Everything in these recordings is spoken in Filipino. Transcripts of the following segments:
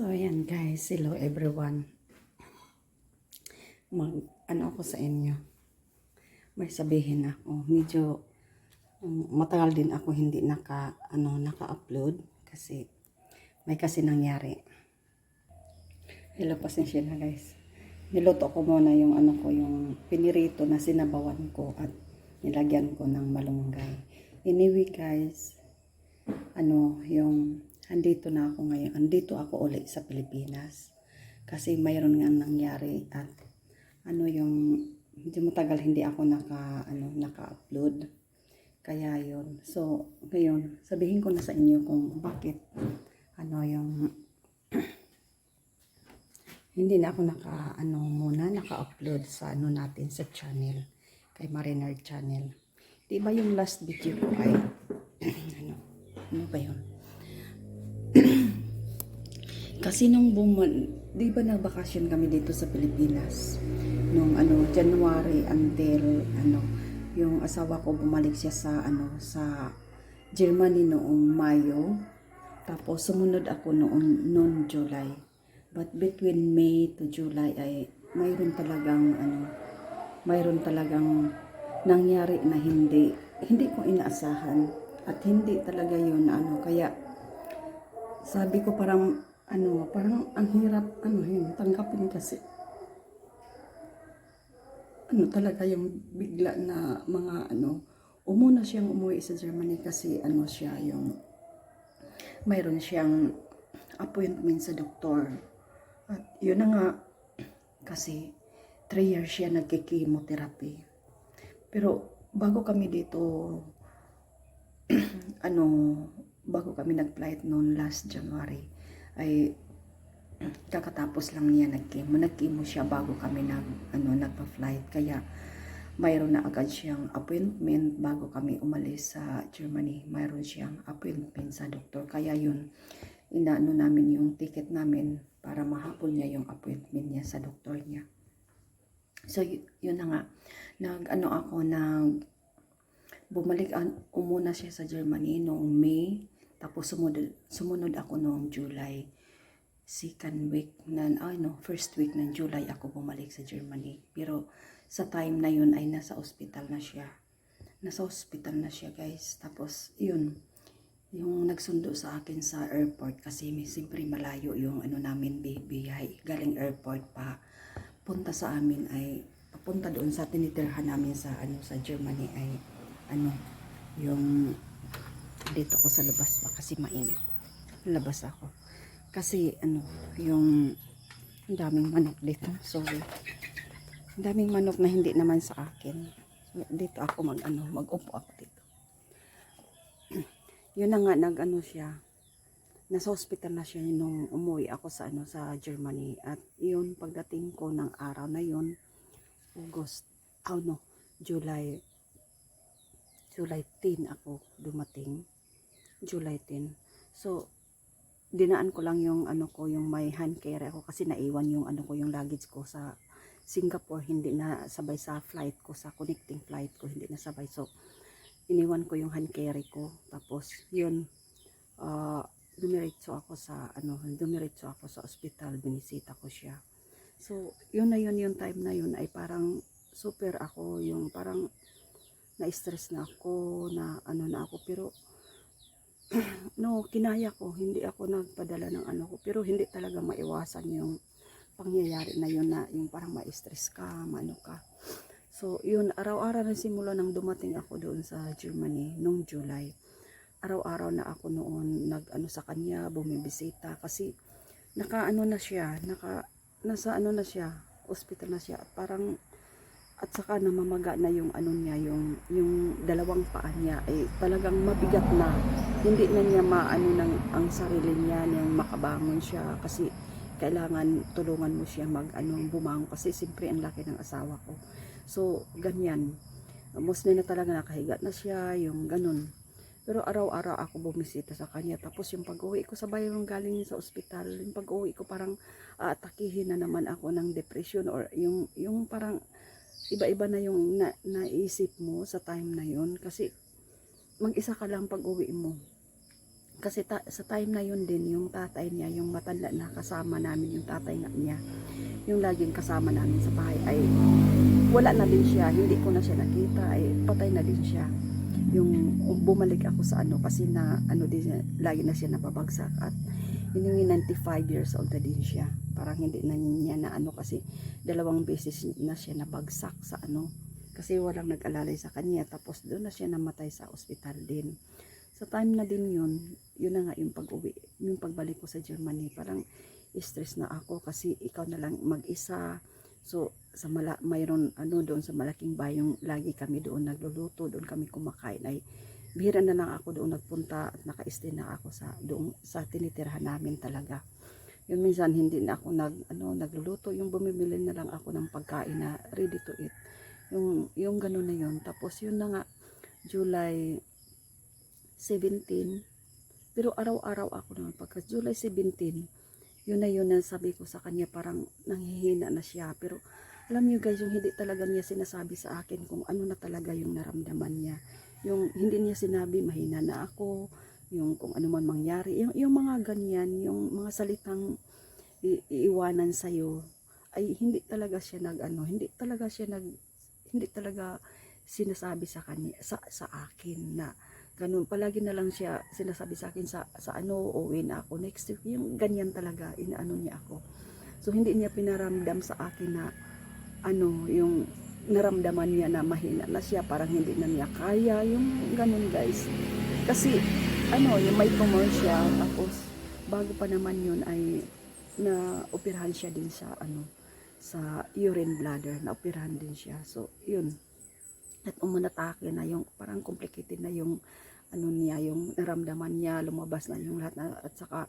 So, ayan guys. Hello everyone. Mag, ano ako sa inyo. May sabihin ako. Medyo um, matagal din ako hindi naka, ano, naka-upload. Kasi may kasi nangyari. Hello, pasensya na guys. Niluto ko muna yung ano ko, yung pinirito na sinabawan ko at nilagyan ko ng malunggay. Anyway guys, ano, yung andito na ako ngayon. Andito ako ulit sa Pilipinas. Kasi mayroon nga nangyari at ano yung medyo matagal hindi ako naka ano naka-upload. Kaya yon. So, ngayon, sabihin ko na sa inyo kung bakit ano yung hindi na ako naka ano muna naka-upload sa ano natin sa channel kay Mariner channel. Di ba yung last video ko ay ano ano ba yun? Kasi nung buman, di ba nagbakasyon kami dito sa Pilipinas? Nung ano, January until ano, yung asawa ko bumalik siya sa ano, sa Germany noong Mayo. Tapos sumunod ako noong noong July. But between May to July ay mayroon talagang ano, mayroon talagang nangyari na hindi hindi ko inaasahan at hindi talaga yun ano kaya sabi ko parang ano parang ang hirap ano yun tanggapin kasi. Ano talaga yung bigla na mga ano umuna siyang umuwi sa Germany kasi ano siya yung mayroon siyang appointment sa doktor. At yun na nga kasi 3 years siya nagkikimotherapy pero bago kami dito ano bago kami nag-flight noon last January ay kakatapos lang niya nag-chemo. Nag-chemo siya bago kami nag, ano, nagpa-flight. Kaya mayroon na agad siyang appointment bago kami umalis sa Germany. Mayroon siyang appointment sa doktor. Kaya yun, inaano namin yung ticket namin para mahapon niya yung appointment niya sa doktor niya. So, yun na nga. Nag, ano ako, nag, bumalik, an, umuna siya sa Germany noong May. Tapos sumunod, sumunod ako noong July. Second week na, ano, first week ng July ako bumalik sa Germany. Pero sa time na yun ay nasa ospital na siya. Nasa ospital na siya guys. Tapos yun, yung nagsundo sa akin sa airport kasi may siyempre malayo yung ano namin baby ay galing airport pa punta sa amin ay papunta doon sa tinitirhan namin sa ano sa Germany ay ano yung dito ako sa labas pa kasi mainit. Labas ako. Kasi ano yung ang daming manok dito. Sorry. Ang daming manok na hindi naman sa akin. So, dito ako mag ano mag-upo ako dito. Yun na nga nag ano siya. Nasa hospital na siya nung umuwi ako sa ano sa Germany. At yun pagdating ko ng araw na yun August oh no July July 10 ako dumating July 10 so dinaan ko lang yung ano ko yung may hand carry ako kasi naiwan yung ano ko yung luggage ko sa Singapore. Hindi na sabay sa flight ko sa connecting flight ko hindi na sabay. So iniwan ko yung hand carry ko. Tapos yun uh, dumiretso ako sa ano dumiretso ako sa ospital binisita ko siya. So yun na yun yung time na yun ay parang super ako yung parang na-stress na ako na ano na ako. Pero no kinaya ko. Hindi ako nagpadala ng ano ko. Pero hindi talaga maiwasan yung pangyayari na yun na yung parang ma-stress ka maano ka. So yun araw-araw na simula nang dumating ako doon sa Germany nung July. Araw-araw na ako noon nag ano sa kanya bumibisita. Kasi naka ano na siya naka nasa ano na siya hospital na siya. At parang at saka namamaga na yung ano niya yung yung dalawang paa niya. Ay talagang mabigat na hindi na niya maano ng ang sarili niya nang makabangon siya kasi kailangan tulungan mo siya mag ano bumangon kasi siyempre ang laki ng asawa ko So, ganyan. Mostly na talaga nakahiga na siya, yung ganun. Pero araw-araw ako bumisita sa kanya. Tapos yung pag-uwi ko sa bayo yung galing sa ospital, yung pag-uwi ko parang aatakihin na naman ako ng depression or yung, yung parang iba-iba na yung na, naisip mo sa time na yun. Kasi mag-isa ka lang pag-uwi mo. Kasi ta- sa time na yun din, yung tatay niya, yung matanda na kasama namin, yung tatay niya, yung laging kasama namin sa bahay, ay wala na din siya, hindi ko na siya nakita, ay patay na din siya. Yung bumalik ako sa ano, kasi na, ano din, lagi na siya napabagsak at yun yung 95 years old na din siya. Parang hindi na niya na ano kasi dalawang beses na siya nabagsak sa ano. Kasi walang nag-alalay sa kanya. Tapos doon na siya namatay sa ospital din. Sa time na din yun, yun na nga yung pag-uwi, yung pagbalik ko sa Germany, parang stress na ako kasi ikaw na lang mag-isa. So, sa mala, mayroon ano doon sa malaking bayong lagi kami doon nagluluto, doon kami kumakain ay bihira na lang ako doon nagpunta at naka-stay na ako sa doon sa tinitirahan namin talaga. Yun minsan hindi na ako nag ano nagluluto, yung bumibili na lang ako ng pagkain na ready to eat. Yung yung gano'n na yun. Tapos yun na nga July 17 pero araw-araw ako naman pagka July 17 yun na yun na sabi ko sa kanya parang nanghihina na siya. Pero alam niyo guys yung hindi talaga niya sinasabi sa akin kung ano na talaga yung naramdaman niya. Yung hindi niya sinabi mahina na ako yung kung ano man mangyari. Yung, yung mga ganyan yung mga salitang i- iiwanan sa ay hindi talaga siya nag ano hindi talaga siya nag hindi talaga sinasabi sa kanya sa sa akin na ganun palagi na lang siya sinasabi sa akin sa sa ano uuwi na ako next week. Yung ganyan talaga inaano niya ako. So hindi niya pinaramdam sa akin na ano yung naramdaman niya na mahina na siya parang hindi na niya kaya yung ganun guys. Kasi ano yung may tumor siya tapos bago pa naman yun ay na operahan siya din sa ano sa urine bladder na operahan din siya. So yun. At umunatake na yung parang complicated na yung ano niya yung naramdaman niya lumabas na yung lahat na, at saka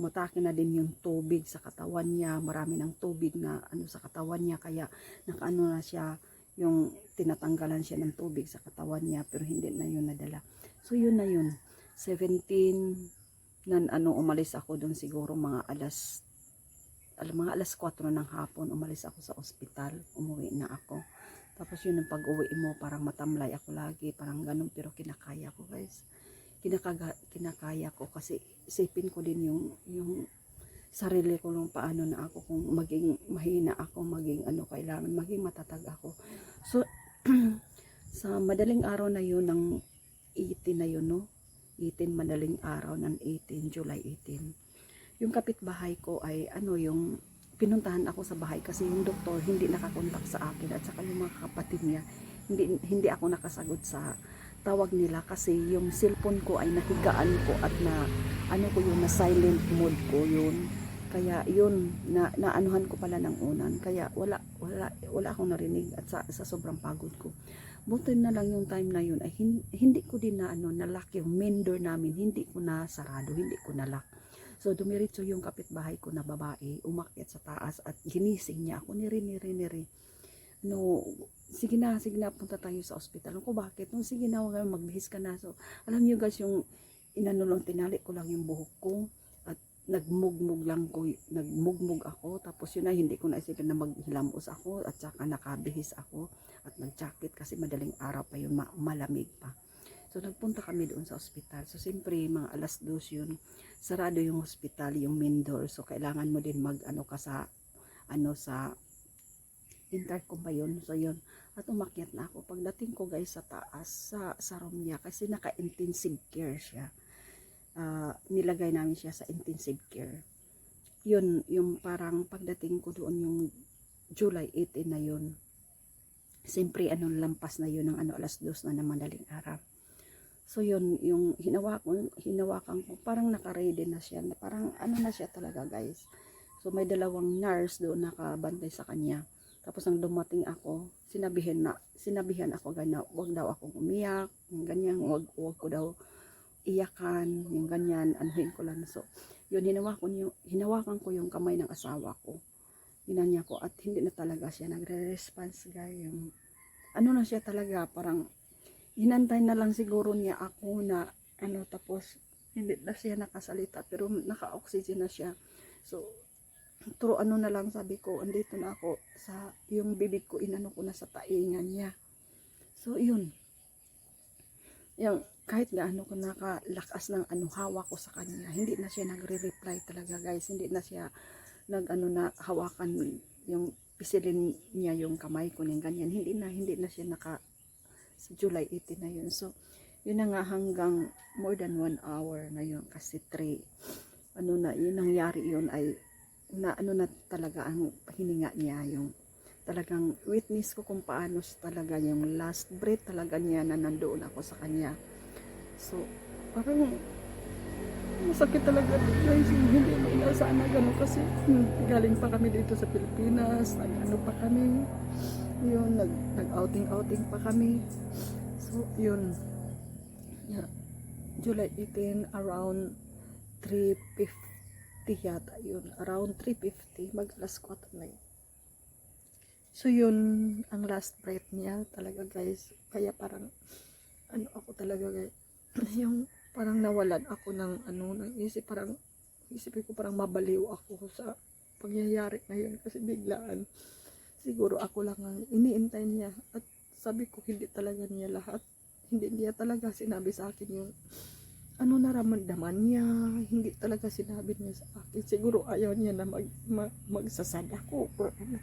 umatake na din yung tubig sa katawan niya marami ng tubig na ano sa katawan niya kaya nakaano na siya yung tinatanggalan siya ng tubig sa katawan niya pero hindi na yun nadala. So yun na yun. 17 nan ano umalis ako doon siguro mga alas alam mga alas 4 ng hapon umalis ako sa ospital umuwi na ako tapos yun ang pag-uwi mo parang matamlay ako lagi parang ganun pero kinakaya ko guys. Kinakaga, kinakaya ko kasi isipin ko din yung yung sarili ko nung paano na ako kung maging mahina ako maging ano kailangan maging matatag ako. So sa madaling araw na yun ng 18 na yun no? 18 madaling araw ng 18 July 18 yung kapitbahay ko ay ano yung pinuntahan ako sa bahay kasi yung doktor hindi nakakontak sa akin at saka yung mga kapatid niya hindi hindi ako nakasagot sa tawag nila kasi yung cellphone ko ay nahigaan ko at na ano ko yun na silent mode ko yun. Kaya yun na naanuhan ko pala ng unan. Kaya wala wala wala akong narinig at sa, sa sobrang pagod ko. Buti na lang yung time na yun ay hin- hindi ko din na ano nalock yung main door namin. Hindi ko na sarado hindi ko na lock So dumiretso yung kapitbahay ko na babae, umakyat sa taas at ginising niya ako, niri, niri, niri. No, sige na, sige na, punta tayo sa ospital. Ako, bakit? No, sige na, wag magbihis ka na. So, alam niyo guys, yung inano tinali ko lang yung buhok ko at nagmugmug lang ko, nagmugmug ako. Tapos yun na, hindi ko naisipin na maghilamos ako at saka nakabihis ako at nag-jacket kasi madaling araw pa yun, ma- malamig pa. So nagpunta kami doon sa ospital. So siyempre mga alas dos yun, sarado yung hospital, yung main door. So kailangan mo din mag ano ka sa ano sa intercom ba yun? So yun. At umakyat na ako. Pagdating ko guys sa taas, sa, sa room niya, kasi naka-intensive care siya. Ah, nilagay namin siya sa intensive care. Yun, yung parang pagdating ko doon yung July 18 na yun. Siyempre, ano, lampas na yun ng ano, alas dos na ng madaling araw. So yun, yung hinawakan, hinawakan ko, parang naka-ready na siya. Parang ano na siya talaga guys. So may dalawang nurse doon nakabantay sa kanya. Tapos nang dumating ako, sinabihan na, sinabihan ako ganyan, wag daw akong umiyak, yung ganyan, wag, wag ko daw iyakan, yung ganyan, anuhin ko lang. So, yun, hinawakan, yung, hinawakan ko yung kamay ng asawa ko. Ginanya ko at hindi na talaga siya nagre-response guys. Yung ano na siya talaga, parang hinantay na lang siguro niya ako na ano tapos hindi na siya nakasalita pero naka-oxygen na siya. So, turo ano na lang sabi ko, andito na ako sa yung bibig ko, inano ko na sa taingan niya. So, yun. Yung, kahit gaano ko nakalakas ng ano, hawak ko sa kanya, hindi na siya nagre-reply talaga guys. Hindi na siya nag ano na hawakan yung pisilin niya yung kamay ko ng ganyan. Hindi na, hindi na siya naka sa July 18 na yun. So, yun na nga hanggang more than one hour na yun kasi 3 ano na yun nangyari yun ay na ano na talaga ang hininga niya yung talagang witness ko kung paano talaga yung last breath talaga niya na nandoon ako sa kanya. So parang masakit talaga guys hindi mo inaasahan na gano'n kasi galing pa kami dito sa Pilipinas nag ano pa kami yun nag nag outing outing pa kami. So yun. Yeah. July 18 around 3.50 yata yun. Around 3.50 mag alas 4 na yun. So yun ang last breath niya talaga guys. Kaya parang ano ako talaga guys. Yung parang nawalan ako ng ano ng isip parang isipin ko parang mabaliw ako sa pangyayari ngayon kasi biglaan siguro ako lang ang iniintay niya. At sabi ko hindi talaga niya lahat. Hindi niya talaga sinabi sa akin yung ano nararamdaman niya. Hindi talaga sinabi niya sa akin. Siguro ayaw niya na mag, ma, magsasad ako or ano.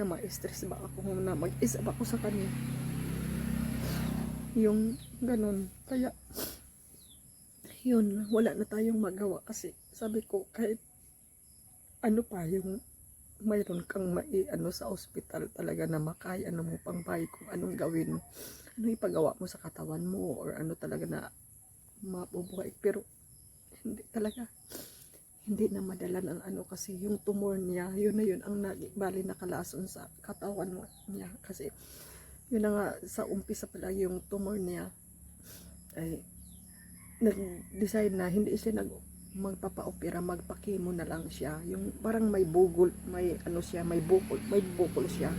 Na ma-stress ba ako na mag-isip ako sa kanya. Yung ganun. Kaya yun wala na tayong magawa. Kasi sabi ko kahit ano pa yung mayroon kang mai ano sa ospital talaga na makaya ano mo pang bahay kung anong gawin ano ipagawa mo sa katawan mo or ano talaga na mabubuhay. Pero hindi talaga. Hindi na madala ng ano kasi yung tumor niya yun na yun ang nag, bali nakalason sa katawan mo niya. Kasi yun na nga sa umpisa pala yung tumor niya ay nag-decide na hindi siya nag magpapa-opera, magpakimo na lang siya. Yung parang may bugol, may ano siya, may bukol, may bukol siya.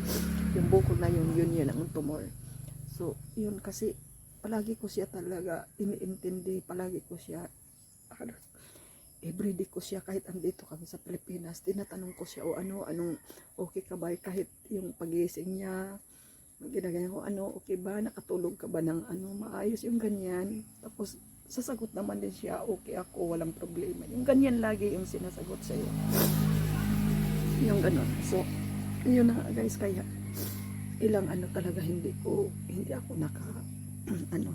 Yung bukol na yun, yun yun ang tumor. So, yun kasi palagi ko siya talaga iniintindi, palagi ko siya ano, everyday ko siya kahit andito kami sa Pilipinas, tinatanong ko siya o ano, anong okay ka ba kahit yung pagising niya, ginagaya ko ano, okay ba, nakatulog ka ba ng ano, maayos yung ganyan. Tapos sasagot naman din siya, okay ako, walang problema. Yung ganyan lagi yung sinasagot sa iyo. Yung ganon. So, yun na guys, kaya ilang ano talaga hindi ko, hindi ako naka, ano,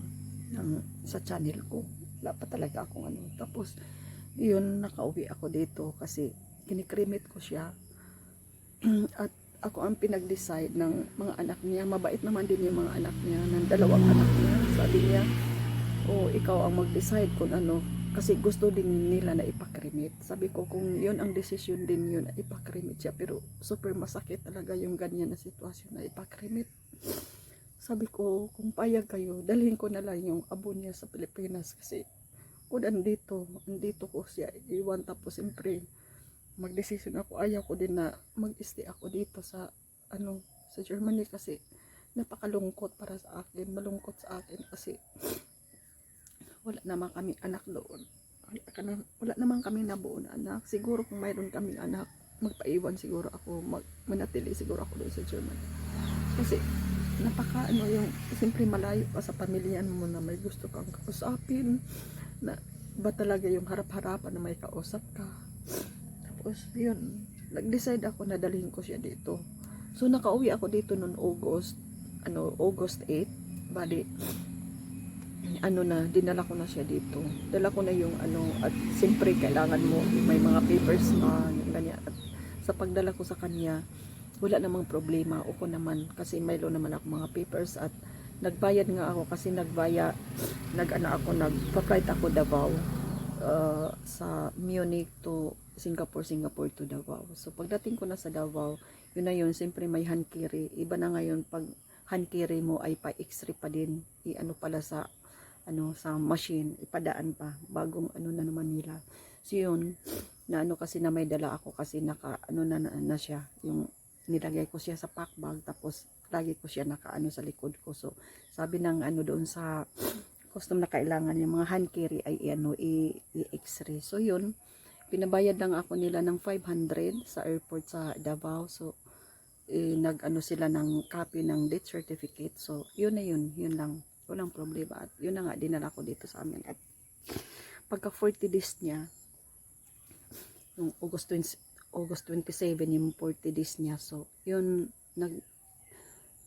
ng, sa channel ko. Wala pa talaga akong ano. Tapos, yun, nakauwi ako dito kasi kinikrimit ko siya. At ako ang pinag-decide ng mga anak niya. Mabait naman din yung mga anak niya, ng dalawang anak niya. Sabi niya, o ikaw ang mag-decide kung ano kasi gusto din nila na ipakrimit. Sabi ko kung yun ang desisyon din yun ipakrimit siya. Pero super masakit talaga yung ganyan na sitwasyon na ipakrimit. Sabi ko kung payag kayo dalhin ko na lang yung abo niya sa Pilipinas. Kasi kung andito andito ko siya iwan tapos siyempre magdesisyon ako. Ayaw ko din na mag-stay ako dito sa ano sa Germany kasi napakalungkot para sa akin malungkot sa akin kasi wala naman kami anak doon. Wala, ka wala naman kami nabuo na anak. Siguro kung mayroon kami anak, magpaiwan siguro ako, mag, manatili siguro ako doon sa Germany. Kasi, napaka ano yung, siyempre malayo pa sa pamilya mo na may gusto kang kausapin, na ba talaga yung harap-harapan na may kausap ka. Tapos, yun, nag-decide ako na dalhin ko siya dito. So, nakauwi ako dito noong August, ano, August 8, bali, ano na, dinala ko na siya dito. Dala ko na yung ano, at siyempre kailangan mo, may mga papers na, ganyan. At sa pagdala ko sa kanya, wala namang problema. Ako naman, kasi mayroon naman ako mga papers at nagbayad nga ako kasi nagbaya, nag ano ako, nagpa-flight ako Davao uh, sa Munich to Singapore, Singapore to Davao. So pagdating ko na sa Davao, yun na yun, siyempre may hand. Iba na ngayon pag hand mo ay pa x-ray pa din. I-ano pala sa ano sa machine ipadaan pa bagong ano na naman nila so yun na ano kasi na may dala ako kasi naka ano na, na, na siya yung nilagay ko siya sa pack bag tapos lagi ko siya nakaano sa likod ko. So sabi ng ano doon sa custom na kailangan yung mga hand carry ay ano i, i-x-ray. So yun, pinabayad lang ako nila ng 500 sa airport sa Davao. So eh, nag-ano sila ng copy ng death certificate. So yun na yun, yun lang. Walang problema. At yun na nga, dinala ko dito sa amin. At pagka 40 days niya, yung August 20, August 27 yung 40 days niya. So, yun, nag,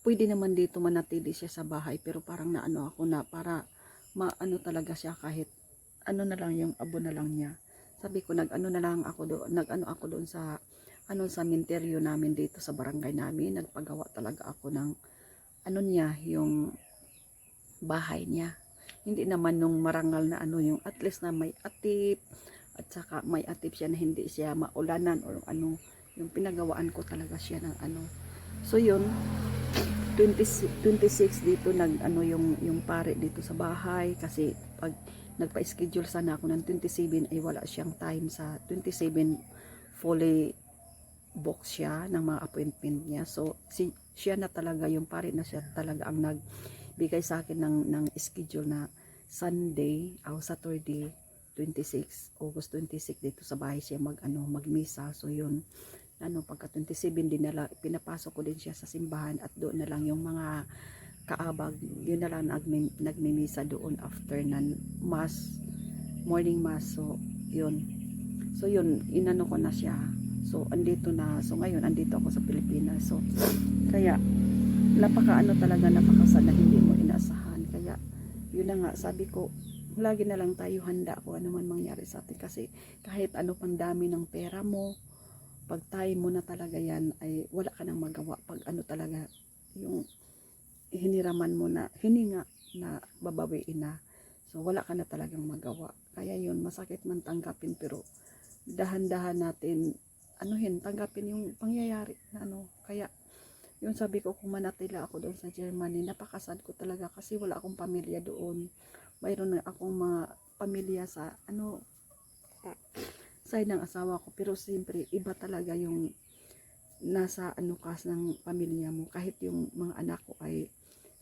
pwede naman dito manatili siya sa bahay. Pero parang naano ako na para maano talaga siya kahit ano na lang yung abo na lang niya. Sabi ko, nag-ano na lang ako doon, nag-ano ako doon sa, ano sa minteryo namin dito sa barangay namin. Nagpagawa talaga ako ng, ano niya, yung bahay niya. Hindi naman nung marangal na ano yung at least na may atip at saka may atip siya na hindi siya maulanan or ano yung pinagawaan ko talaga siya ng ano. So yun 26, 26 dito nag ano yung yung pare dito sa bahay kasi pag nagpa-schedule sana ako ng 27 ay wala siyang time sa 27 fully book siya ng mga appointment niya. So si siya na talaga yung pare na siya talaga ang nagbigay sa akin ng ng schedule na Sunday o Saturday 26 August 26 dito sa bahay siya mag ano magmisa. So yun ano pagka 27 din nala pinapasok ko din siya sa simbahan at doon na lang yung mga kaabag yun na lang nagmi, nagmimisa doon after ng mass morning mass. So yun. So yun inano ko na siya. So andito na. So ngayon andito ako sa Pilipinas. So kaya napaka ano talaga napakasad na inasahan kaya yun na nga sabi ko lagi na lang tayo handa kung ano man mangyari sa atin. Kasi kahit ano pang dami ng pera mo pag tayo mo na talaga yan ay wala ka nang magawa. Pag ano talaga yung hiniraman mo na hininga na babawiin na. So wala ka na talagang magawa. Kaya yun masakit man tanggapin pero dahan-dahan natin anuhin tanggapin yung pangyayari na ano. Kaya yun sabi ko kung manatila ako doon sa Germany napakasad ko talaga kasi wala akong pamilya doon. Mayroon na akong mga pamilya sa ano side ng asawa ko. Pero siyempre iba talaga yung nasa ano kas ng pamilya mo. Kahit yung mga anak ko ay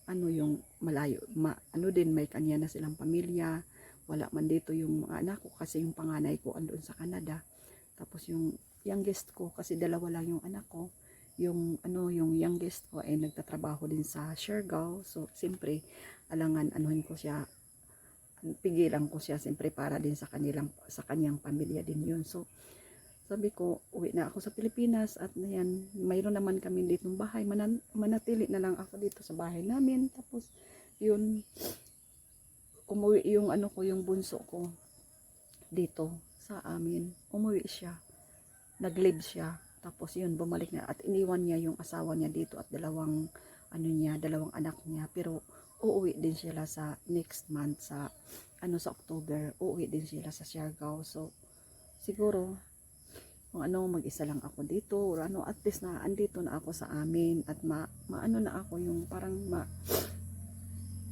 ano yung malayo ma, ano din may kanya na silang pamilya. Wala man dito yung mga anak ko kasi yung panganay ko andun sa Canada. Tapos yung youngest ko kasi dalawa lang yung anak ko yung ano yung youngest ko ay nagtatrabaho din sa Siargao. So siyempre alangan anuhin ko siya pigilan ko siya siyempre para din sa kanilang sa kanyang pamilya din yun. So sabi ko uwi na ako sa Pilipinas at yan mayroon naman kami dito bahay. Manan, manatili na lang ako dito sa bahay namin. Tapos yun umuwi yung ano ko yung bunso ko dito sa amin. Umuwi siya. Naglive siya tapos yun bumalik na at iniwan niya yung asawa niya dito at dalawang ano niya dalawang anak niya. Pero uuwi din sila sa next month sa ano sa October uuwi din sila sa Siargao. So siguro kung ano mag-isa lang ako dito or ano at least na andito na ako sa amin at ma, maano na ako yung parang ma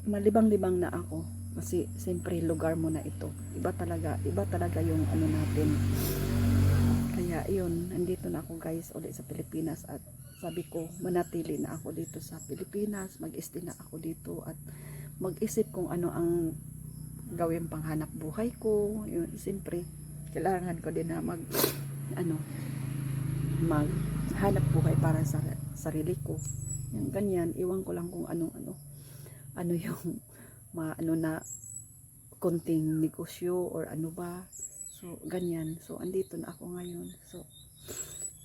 malibang-libang na ako. Kasi siyempre lugar mo na ito. Iba talaga iba talaga yung ano natin kaya yun andito na ako guys ulit sa Pilipinas at sabi ko manatili na ako dito sa Pilipinas mag-stay na ako dito at mag-isip kung ano ang gawin panghanap buhay ko. Yun siyempre kailangan ko din na mag ano maghanap buhay para sa sarili ko. Yung ganyan iwan ko lang kung anong ano ano yung ma ano na konting negosyo or ano ba so ganyan. So andito na ako ngayon. So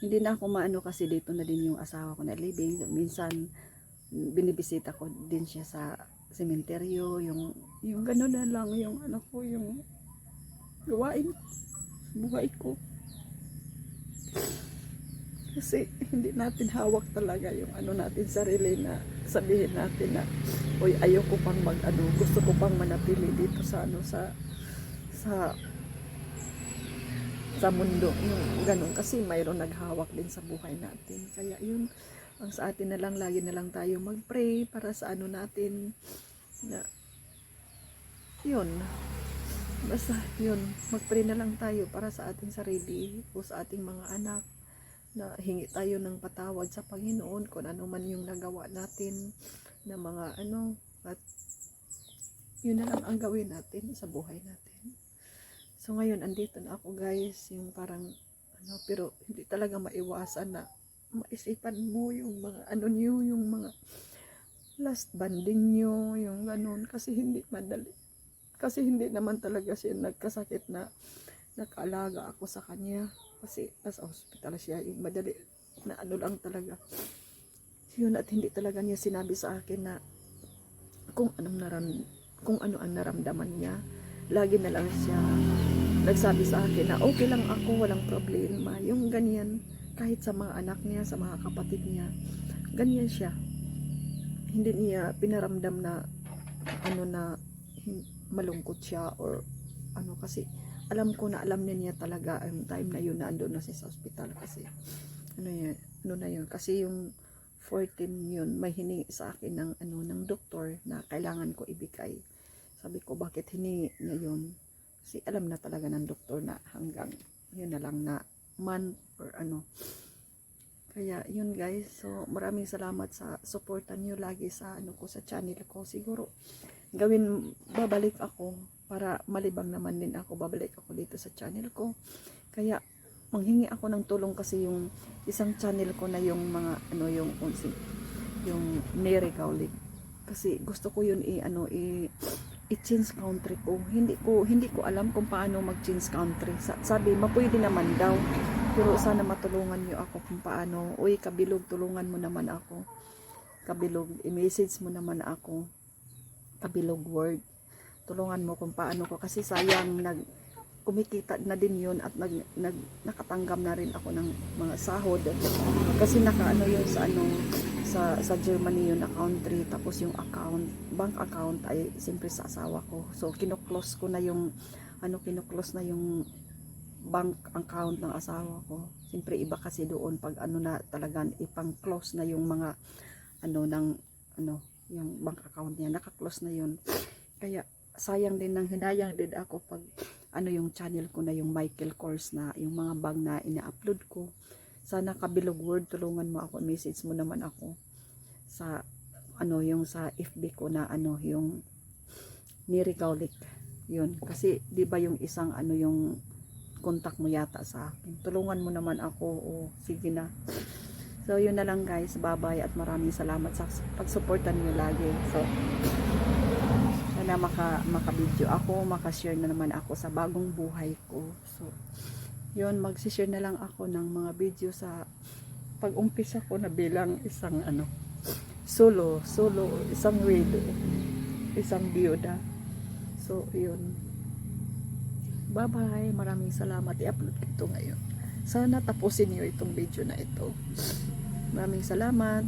hindi na ako maano kasi dito na din yung asawa ko na living. Minsan binibisita ko din siya sa sementeryo. Yung yung gano'n na lang yung ano ko yung gawain buhay ko. Kasi hindi natin hawak talaga yung ano natin sarili na sabihin natin na oy ayoko pang mag ano gusto ko pang manatili dito sa ano sa sa sa mundo. Yung ganun. Kasi mayroon naghawak din sa buhay natin. Kaya yun ang sa atin na lang lagi na lang tayo magpray para sa ano natin na yun. Basta yun magpray na lang tayo para sa ating sarili o sa ating mga anak na hingi tayo ng patawad sa Panginoon kung ano man yung nagawa natin na mga ano at yun na lang ang gawin natin sa buhay natin. So ngayon andito na ako guys, yung parang ano pero hindi talaga maiwasan na maisipan mo yung mga ano niyo, yung mga last banding nyo, yung ganun. Kasi hindi madali. Kasi hindi naman talaga siya nagkasakit na nakaalaga ako sa kanya. Kasi nasa hospital siya yung madali na ano lang talaga. Yun at hindi talaga niya sinabi sa akin na kung anong naram kung ano ang naramdaman niya. Lagi na lang siya nagsabi sa akin na okay lang ako walang problema. Yung ganyan kahit sa mga anak niya sa mga kapatid niya ganyan siya. Hindi niya pinaramdam na ano na malungkot siya or ano kasi alam ko na alam na niya talaga ang time na yun na andun na siya sa hospital kasi ano yan, ano na yun. Kasi yung 14 yun may hiningi sa akin ng ano ng doktor na kailangan ko ibigay. Sabi ko bakit hiningi niya yun kasi alam na talaga ng doktor na hanggang yun na lang na month or ano. Kaya yun guys so maraming salamat sa suportan niyo lagi sa ano ko sa channel ko. Siguro gawin babalik ako para malibang naman din ako. Babalik ako dito sa channel ko. Kaya manghingi ako ng tulong kasi yung isang channel ko na yung mga ano yung unsi yung Neri Gaulig. Kasi gusto ko yun i ano i i-change country ko. Hindi ko hindi ko alam kung paano mag-change country. Sa, sabi mapwede naman daw. Pero sana matulungan niyo ako kung paano. Uy kabilog tulungan mo naman ako. Kabilog i-message mo naman ako. Kabilog word. Tulungan mo kung paano ko. Kasi sayang nag kumikita na din yun at nag, nag nakatanggap na rin ako ng mga sahod. Kasi nakaano yun sa ano sa sa Germany yun na country tapos yung account bank account ay siyempre sa asawa ko. So kino-close ko na yung ano kino-close na yung bank account ng asawa ko. Siyempre iba kasi doon pag ano na talagang ipang close na yung mga ano ng ano yung bank account niya. Naka-close na yun. Kaya sayang din nang hinayang din ako pag ano yung channel ko na yung Michael Kors na yung mga bag na ina-upload ko sana kabilog word tulungan mo ako message mo naman ako sa ano yung sa FB ko na ano yung Nirigaulik. Yun kasi di ba yung isang ano yung contact mo yata sa akin. Tulungan mo naman ako o sige na. So yun na lang guys. Bye bye at maraming salamat sa pagsuportan niyo lagi. So sana maka makabidyo ako makashare na naman ako sa bagong buhay ko. So yun magsishare na lang ako ng mga video sa pag-umpisa ko na bilang isang ano solo solo isang widow isang biyuda. So yun. Bye bye maraming salamat. I-upload ko ito ngayon. Sana tapusin niyo itong video na ito. Maraming salamat